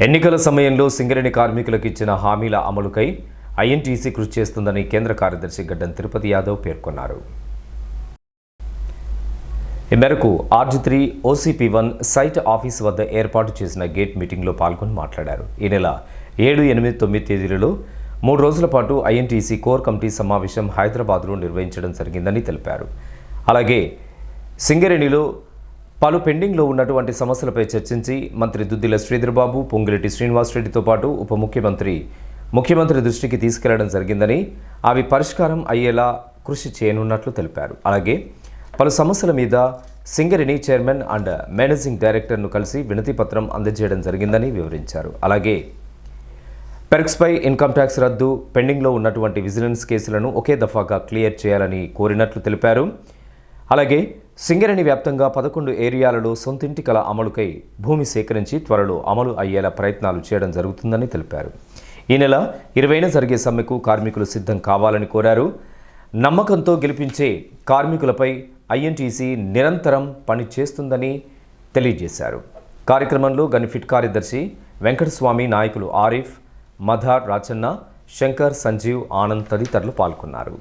ఎన్నికల సమయంలో సింగరేణి కార్మికులకు ఇచ్చిన హామీల అమలుకై ఐఎన్టీసీ కృషి చేస్తుందని కేంద్ర కార్యదర్శి గడ్డం తిరుపతి యాదవ్ పేర్కొన్నారు. ఈ మేరకు RG three OCP one site office వద్ద ఏర్పాటు చేసిన గేట్ మీటింగ్లో పాల్గొని మాట్లాడారు. ఈ నెల ఏడు ఎనిమిది తొమ్మిది తేదీలలో మూడు రోజుల పాటు ఐఎన్టీసీ కోర్ కమిటీ సమావేశం హైదరాబాద్లో నిర్వహించడం జరిగిందని తెలిపారు. అలాగే సింగరేణిలో పలు పెండింగ్లో ఉన్నటువంటి సమస్యలపై చర్చించి మంత్రి దుద్దిల శ్రీధర్బాబు పొంగిరెడ్డి శ్రీనివాసరెడ్డితో పాటు ఉప ముఖ్యమంత్రి ముఖ్యమంత్రి దృష్టికి తీసుకెళ్ళడం జరిగిందని అవి పరిష్కారం అయ్యేలా కృషి చేయనున్నట్లు తెలిపారు. అలాగే పలు సమస్యల మీద సింగరేణి చైర్మన్ అండ్ మేనేజింగ్ డైరెక్టర్ను కలిసి వినతిపత్రం అందజేయడం జరిగిందని వివరించారు. అలాగే పెర్క్స్పై ఇన్కమ్ ట్యాక్స్ రద్దు పెండింగ్లో ఉన్నటువంటి విజిలెన్స్ కేసులను ఒకే దఫాగా క్లియర్ చేయాలని కోరినట్లు తెలిపారు. అలాగే సింగరేణి వ్యాప్తంగా పదకొండు ఏరియాలలో సొంతింటి కల అమలుకై భూమి సేకరించి త్వరలో అమలు అయ్యేలా ప్రయత్నాలు చేయడం జరుగుతుందని తెలిపారు. ఈ నెల ఇరవైన జరిగే సమ్మెకు కార్మికులు సిద్ధం కావాలని కోరారు. నమ్మకంతో గెలిపించే కార్మికులపై ఐఎన్టీసీ నిరంతరం పని చేస్తుందని తెలియజేశారు. కార్యక్రమంలో గనిఫిట్ కార్యదర్శి వెంకటస్వామి నాయకులు ఆరిఫ్ మధార్ రాచన్న శంకర్ సంజీవ్ ఆనంద్ తదితరులు పాల్గొన్నారు.